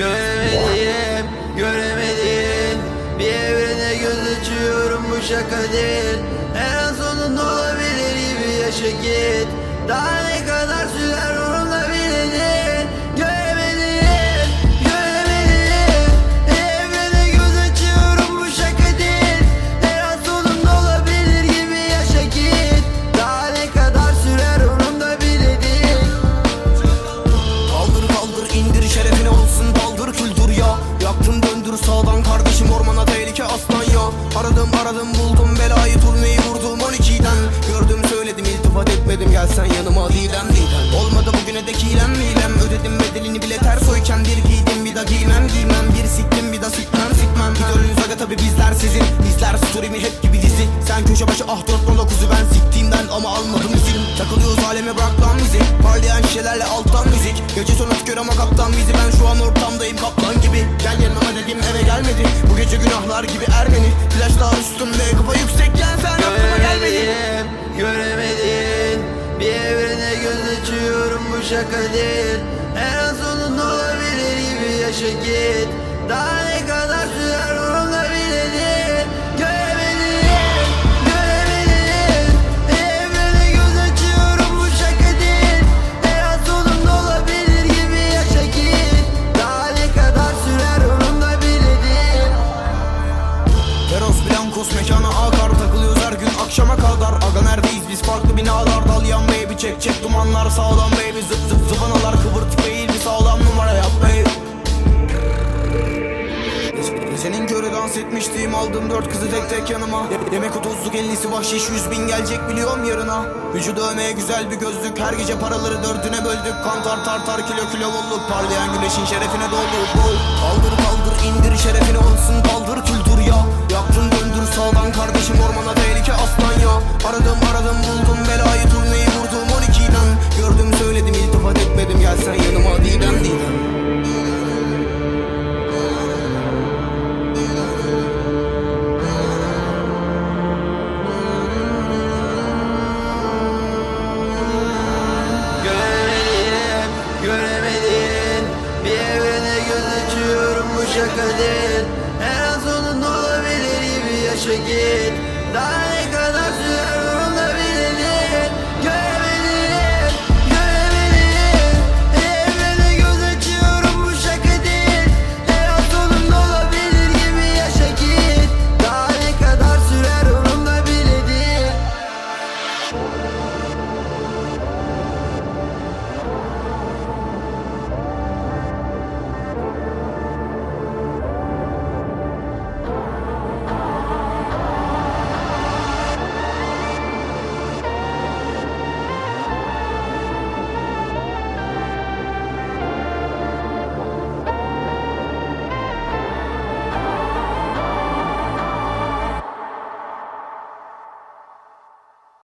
Göremediğim, göremediğin Bir evrene göz açıyorum bu şaka değil. Her an sonunda olabilir gibi yaşa git. Daha ne kadar sürer onunla bilinir Göremediğim, göremediğim Bir evrene göz açıyorum bu şaka değil. Her sonunda olabilir gibi yaşa git. Daha ne kadar sürer onunla bilinir Kaldır kaldır indir şerefine Aradım buldum. Belayı turneyi vurdum 12'den Gördüm söyledim iltifat etmedim. Gelsen yanıma didem didem Olmadı bugüne dek hilem milem Ödedim bedelini bile ters oyken bir giydim bir da giymem giymem. Bir siktim bir da sikmem sikmem. İdolünüz aga tabi bizler sizin. Bizler story'mi hep gibi dizi. Sen köşe başı ah 4.9'u ben siktiğimden ama almadım izin. Takılıyoruz aleme bırak lan bizi. Parlayan şişelerle alttan müzik. Gece sonu tükür ama kaptan bizi. Ben şu an ortamdayım kaplan gibi. Gel yanıma dedim gelmedi. Bu gece günahlar gibi Ermeni. Flash daha üstümde kafa yüksekken sen aklıma gelmedi. Göremediğim, göremediğin Bir evrene göz açıyorum bu şaka değil. Her an sonunda olabilir gibi yaşa git. Daha ne kadar sürer umurumda bile değil akar Takılıyoruz her gün akşama kadar. Aga neredeyiz biz? Farklı binalar Dalyan baby. Çek çek dumanlar sağlam baby. Zıp zıp zıvanalar kıvırtık değil bir sağlam numara yap baby. Senin körü dans etmiştim aldım dört kızı tek tek yanıma. Ye- Yemek otuzluk ellisi bahşiş yüz bin gelecek biliyorum yarına. Vücu dövmeye güzel bir gözlük her gece paraları dördüne böldük. Kantar tartar kilo kilo bolluk parlayan güneşin şerefine doldur bol Kaldır kaldır indir şerefine değil Her an sonunda olabilir gibi yaşa git